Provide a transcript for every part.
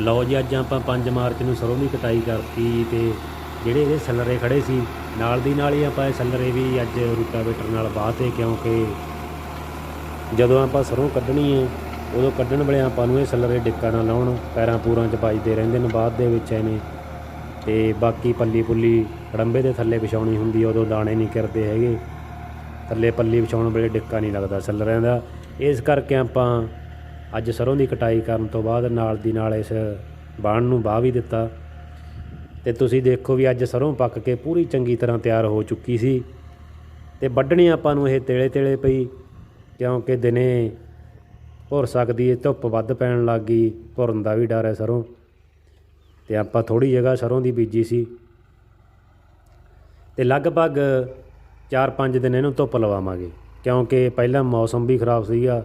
ਲਓ ਜੀ, ਅੱਜ ਆਪਾਂ 5 ਮਾਰਚ ਨੂੰ ਸਰੋਂ ਦੀ ਕਟਾਈ ਕਰਤੀ ਤੇ ਜਿਹੜੇ ਇਹਦੇ ਸੱਲਰੇ ਖੜੇ ਸੀ, ਨਾਲ ਦੀ ਨਾਲ ਹੀ ਆਪਾਂ ਇਹ ਸੱਲਰੇ ਵੀ ਅੱਜ ਰੂਟਾਵੇਟਰ ਨਾਲ ਵਾਹਤੇ ਕਿਉਂਕਿ ਜਦੋਂ ਆਪਾਂ ਸਰੋਂ ਕੱਢਣੀ ਹੈ, ਉਦੋਂ ਕੱਢਣ ਵੇਲੇ ਆਪਾਂ ਨੂੰ ਇਹ ਸੱਲਰੇ ਡਿੱਕਾ ਨਾ ਲਾਉਣ, ਪੈਰਾਂ ਪੂਰਾਂ 'ਚ ਵੱਜਦੇ ਰਹਿੰਦੇ ਨੇ ਬਾਅਦ ਦੇ ਵਿੱਚ ਐਵੇਂ ਤੇ ਬਾਕੀ ਪੱਲੀ ਪੁੱਲੀ ਹੜੰਬੇ ਦੇ ਥੱਲੇ ਵਿਛਾਉਣੀ ਹੁੰਦੀ ਉਦੋਂ ਦਾਣੇ ਨਹੀਂ ਕਰਦੇ ਹੈਗੇ। ਥੱਲੇ ਪੱਲੀ ਵਿਛਾਉਣ ਵੇਲੇ ਡਿੱਕਾ ਨਹੀਂ ਲੱਗਦਾ ਸੱਲਰਿਆਂ ਦਾ। ਇਸ ਕਰਕੇ ਆਪਾਂ ਅੱਜ ਸਰੋਂ ਦੀ ਕਟਾਈ ਕਰਨ ਤੋਂ ਬਾਅਦ ਨਾਲ ਦੀ ਨਾਲ ਇਸ ਬਾਣ ਨੂੰ ਵਾਹ ਵੀ ਦਿੱਤਾ। ਤੇ ਤੁਸੀਂ ਦੇਖੋ ਵੀ ਅੱਜ ਸਰੋਂ ਪੱਕ ਕੇ ਪੂਰੀ ਚੰਗੀ ਤਰ੍ਹਾਂ ਤਿਆਰ ਹੋ ਚੁੱਕੀ ਸੀ। ਤੇ ਵੱਢਣੀ ਆਪਾਂ ਨੂੰ ਇਹ ਤੇਲੇ ਤੇਲੇ ਪਈ, ਕਿਉਂਕਿ ਦਿਨੇ ਭੁਰ ਸਕਦੀ ਹੈ ਧੁੱਪ ਵੱਧ ਪੈਣ ਲੱਗ ਗਈ, ਭੁਰਨ ਦਾ ਵੀ ਡਰ ਹੈ ਸਰੋਂ। ਤੇ ਆਪਾਂ ਥੋੜੀ ਜਗ੍ਹਾ ਸਰੋਂ ਦੀ ਬੀਜੀ ਸੀ। ਤੇ ਲਗਭਗ 4-5 ਦਿਨ ਇਹਨੂੰ ਧੁੱਪ ਲਵਾਵਾਂਗੇ, ਕਿਉਂਕਿ ਪਹਿਲਾਂ ਮੌਸਮ ਵੀ ਖਰਾਬ ਸੀਗਾ।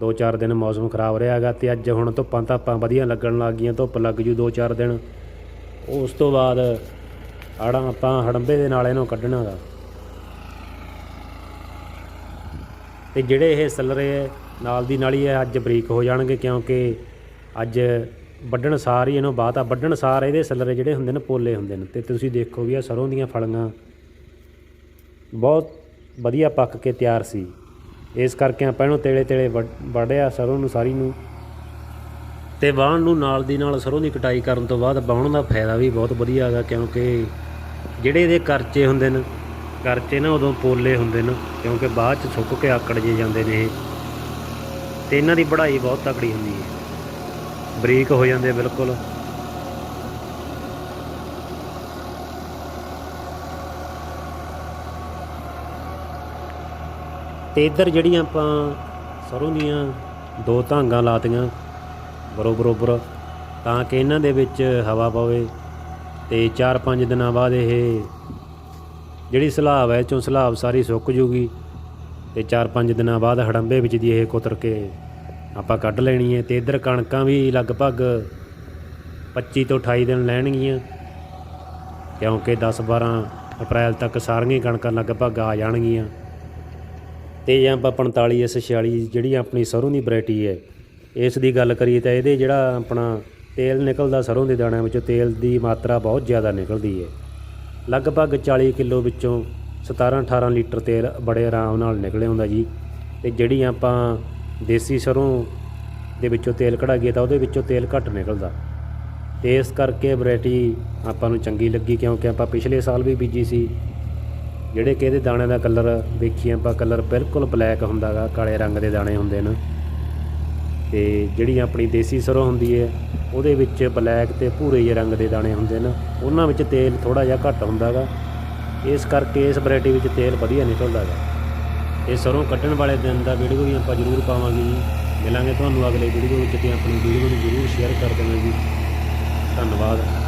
2-4 ਦਿਨ ਮੌਸਮ ਖਰਾਬ ਰਿਹਾਗਾ ਤੇ ਅੱਜ ਹੁਣ ਧੁੱਪਾਂ ਧਾਪਾਂ ਵਧੀਆ ਲੱਗਣ ਲੱਗ ਗਈਆਂ, ਧੁੱਪ ਲੱਗ ਜੂ 2-4 ਦਿਨ। ਉਸ ਤੋਂ ਬਾਅਦ ਆੜਾ ਆਪਾਂ ਹੜੰਬੇ ਦੇ ਨਾਲ ਇਹਨੂੰ ਕੱਢਣਾ ਗਾ। ਤੇ ਜਿਹੜੇ ਇਹ ਸਲਰੇ ਨਾਲ ਦੀ ਨਾਲ ਹੀ ਇਹ ਅੱਜ ਬਰੀਕ ਹੋ ਜਾਣਗੇ ਕਿਉਂਕਿ ਅੱਜ ਵੱਢਣ ਸਾਰ ਹੀ ਇਹਨੂੰ ਬਾਤ ਆ। ਵੱਢਣ ਸਾਰ ਇਹਦੇ ਸਲਰੇ ਜਿਹੜੇ ਹੁੰਦੇ ਨੇ, ਪੋਲੇ ਹੁੰਦੇ ਨੇ। ਤੇ ਤੁਸੀਂ ਦੇਖੋ ਵੀ ਆ ਸਰੋਂ ਦੀਆਂ ਫਲੀਆਂ ਬਹੁਤ ਵਧੀਆ ਪੱਕ ਕੇ ਤਿਆਰ ਸੀ। ਇਸ ਕਰਕੇ ਆਪਾਂ ਇਹਨੂੰ ਤੇਲੇ ਤੇਲੇ ਵੜਿਆ ਵੱਢਿਆ ਸਰੋਂ ਨੂੰ, ਸਾਰੀ ਨੂੰ। ਤੇ ਵਾਹਣ ਨੂੰ ਨਾਲ ਦੀ ਨਾਲ ਸਰੋਂ ਦੀ ਕਟਾਈ ਕਰਨ ਤੋਂ ਬਾਅਦ ਵਾਹਣ ਦਾ ਫਾਇਦਾ ਵੀ ਬਹੁਤ ਵਧੀਆ ਹੈਗਾ, ਕਿਉਂਕਿ ਜਿਹੜੇ ਇਹਦੇ ਕਰਚੇ ਹੁੰਦੇ ਨੇ, ਕਰਚੇ ਨਾ ਉਦੋਂ ਪੋਲੇ ਹੁੰਦੇ ਨੇ, ਕਿਉਂਕਿ ਬਾਅਦ ਚ ਸੁੱਕ ਕੇ ਆਕੜ ਜੇ ਜਾਂਦੇ ਨੇ ਇਹ। ਤੇ ਇਹਨਾਂ ਦੀ ਵਢਾਈ ਬਹੁਤ ਤਕੜੀ ਹੁੰਦੀ ਹੈ। ਬਰੀਕ ਹੋ ਜਾਂਦੇ ਬਿਲਕੁਲ। ਤੇ ਇੱਧਰ ਜਿਹੜੀਆਂ ਆਪਾਂ ਸਰੋਂ ਦੀਆਂ ਦੋ ਧਾਂਗਾਂ ਲਾਤੀਆਂ ਬਰੋਬਰ ਬਰੋਬਰ ਤਾਂ ਕਿ ਇਹਨਾਂ ਦੇ ਵਿੱਚ ਹਵਾ ਪਵੇ ਤੇ 4-5 ਦਿਨਾਂ ਬਾਅਦ ਇਹ ਜਿਹੜੀ ਸਲਾਬ ਹੈ, ਚੋਂ ਸਲਾਬ ਸਾਰੀ ਸੁੱਕ ਜੂਗੀ ਤੇ 4-5 ਦਿਨਾਂ ਬਾਅਦ ਹੜੰਬੇ ਵਿੱਚ ਦੀ ਇਹ ਕੁਤਰ ਕੇ ਆਪਾਂ ਕੱਢ ਲੈਣੀ ਹੈ ਤੇ ਇੱਧਰ ਕਣਕਾਂ ਵੀ ਲਗਭਗ 25 ਤੋਂ 28 ਦਿਨ ਲੈਣਗੀਆਂ, ਕਿਉਂਕਿ 10-12 ਅਪ੍ਰੈਲ ਤੱਕ ਸਾਰੀਆਂ ਕਣਕਾਂ ਲਗਭਗ ਆ ਜਾਣਗੀਆਂ। ਤੇ ਜੇ ਆਪਾਂ 45 ਐਸ 46 ਜਿਹੜੀ ਆਪਣੀ ਸਰੋਂ ਦੀ ਵੈਰਾਈਟੀ ਹੈ, ਇਸ ਦੀ ਗੱਲ ਕਰੀਏ ਤਾਂ ਇਹਦੇ ਜਿਹੜਾ ਆਪਣਾ ਤੇਲ ਨਿਕਲਦਾ ਸਰੋਂ ਦੇ ਦਾਣਿਆਂ ਵਿੱਚੋਂ, ਤੇਲ ਦੀ ਮਾਤਰਾ ਬਹੁਤ ਜ਼ਿਆਦਾ ਨਿਕਲਦੀ ਹੈ। ਲਗਭਗ 40 ਕਿਲੋ ਵਿੱਚੋਂ 17 18 ਲੀਟਰ ਤੇਲ ਬੜੇ ਆਰਾਮ ਨਾਲ ਨਿਕਲੇ ਹੁੰਦਾ ਜੀ। ਤੇ ਜਿਹੜੀ ਆਪਾਂ ਦੇਸੀ ਸਰੋਂ ਦੇ ਵਿੱਚੋਂ ਤੇਲ ਕਢਾਈਏ ਤਾਂ ਉਹਦੇ ਵਿੱਚੋਂ ਤੇਲ ਘੱਟ ਨਿਕਲਦਾ। ਤੇ ਇਸ ਕਰਕੇ ਵੈਰਾਈਟੀ ਆਪਾਂ ਨੂੰ ਚੰਗੀ ਲੱਗੀ ਕਿਉਂਕਿ ਆਪਾਂ ਪਿਛਲੇ ਸਾਲ ਵੀ ਬੀਜੀ ਸੀ। ਜਿਹੜੇ ਕਿ ਇਹਦੇ ਦਾਣਿਆਂ ਦਾ ਕਲਰ ਵੇਖੀਏ ਆਪਾਂ, ਕਲਰ ਬਿਲਕੁਲ ਬਲੈਕ ਹੁੰਦਾਗਾ, ਕਾਲੇ ਰੰਗ ਦੇ ਦਾਣੇ ਹੁੰਦੇ ਨੇ। ਤੇ ਜਿਹੜੀ ਆਪਣੀ ਦੇਸੀ ਸਰੋਂ ਹੁੰਦੀ ਹੈ ਉਹਦੇ ਵਿੱਚ ਬਲੈਕ ਤੇ ਭੂਰੇ ਜਿਹੇ ਰੰਗ ਦੇ ਦਾਣੇ ਹੁੰਦੇ ਨੇ। ਉਹਨਾਂ ਵਿੱਚ ਤੇਲ ਥੋੜਾ ਜਿਹਾ ਘੱਟ ਹੁੰਦਾਗਾ। ਇਸ ਕਰਕੇ ਇਸ ਵੈਰਾਈਟੀ ਵਿੱਚ ਤੇਲ ਵਧੀਆ ਨਿਕਲਦਾਗਾ ਇਹ ਸਰੋਂ ਕੱਢਣ ਵਾਲੇ ਦਿਨ ਦਾ ਵੀਡੀਓ ਵੀ ਆਪਾਂ ਜ਼ਰੂਰ ਪਾਵਾਂਗੇ ਜੀ। ਮਿਲਾਂਗੇ ਤੁਹਾਨੂੰ ਅਗਲੇ ਵੀਡੀਓ ਵਿੱਚ ਤੇ ਆਪਣੀ ਵੀਡੀਓ ਨੂੰ ਜ਼ਰੂਰ ਸ਼ੇਅਰ ਕਰ ਦੇਣਾ ਜੀ। ਧੰਨਵਾਦ।